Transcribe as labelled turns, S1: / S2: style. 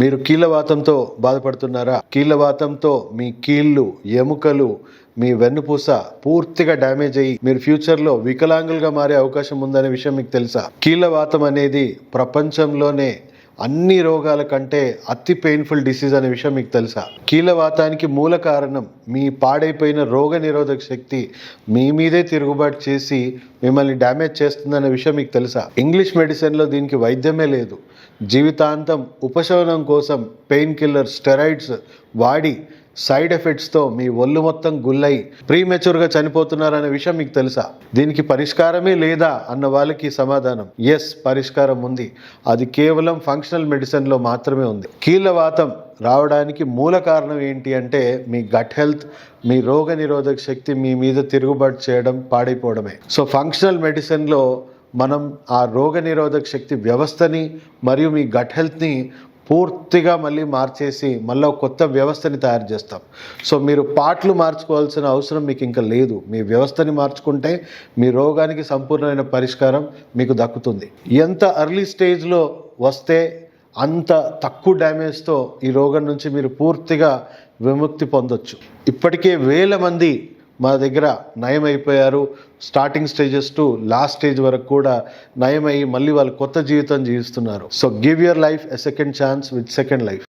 S1: మీరు కీళ్ళవాతంతో బాధపడుతున్నారా? కీళ్ళవాతంతో మీ కీళ్ళు ఎముకలు మీ వెన్నుపూస పూర్తిగా డ్యామేజ్ అయ్యి మీరు ఫ్యూచర్లో వికలాంగులుగా మారే అవకాశం ఉందనే విషయం మీకు తెలుసా? కీళ్ళవాతం అనేది ప్రపంచంలోనే అన్ని రోగాల కంటే అతి పెయిన్ఫుల్ డిసీజ్ అనే విషయం మీకు తెలుసా? కీలవాతానికి మూల కారణం మీ పాడైపోయిన రోగ నిరోధక శక్తి మీ మీదే తిరుగుబాటు చేసి మిమ్మల్ని డ్యామేజ్ చేస్తుందనే విషయం మీకు తెలుసా? ఇంగ్లీష్ మెడిసిన్లో దీనికి వైద్యమే లేదు. జీవితాంతం ఉపశమనం కోసం పెయిన్ కిల్లర్ స్టెరాయిడ్స్ వాడి సైడ్ ఎఫెక్ట్స్తో మీ ఒళ్ళు మొత్తం గుల్లై ప్రీమెచ్యూర్గా చనిపోతున్నారనే విషయం మీకు తెలుసా? దీనికి పరిష్కారమే లేదా అన్న వాళ్ళకి సమాధానం. ఎస్ పరిష్కారం ఉంది. అది కేవలం ఫంక్షనల్ మెడిసిన్లో మాత్రమే ఉంది. కీళ్ళవాతం రావడానికి మూల కారణం ఏంటి అంటే మీ గట్ హెల్త్ మీ రోగ నిరోధక శక్తి మీ మీద తిరుగుబాటు చేయడం పాడైపోవడమే. సో ఫంక్షనల్ మెడిసిన్లో మనం ఆ రోగ నిరోధక శక్తి వ్యవస్థని మరియు మీ గట్ హెల్త్ని పూర్తిగా మళ్ళీ మార్చేసి మళ్ళీ కొత్త వ్యవస్థని తయారు చేస్తాం. సో మీరు పాటలు మార్చుకోవాల్సిన అవసరం మీకు ఇంకా లేదు. మీ వ్యవస్థని మార్చుకుంటే మీ రోగానికి సంపూర్ణమైన పరిష్కారం మీకు దక్కుతుంది. ఎంత అర్లీ స్టేజ్లో వస్తే అంత తక్కువ డ్యామేజ్తో ఈ రోగం నుంచి మీరు పూర్తిగా విముక్తి పొందొచ్చు. ఇప్పటికే వేల మంది మా దగ్గర నయం అయిపోయారు starting stages to last stage వరకు కూడా నయమై మళ్ళీ వాళ్ళు కొత్త జీవితం జీవిస్తున్నారు. So give your life a second chance with second life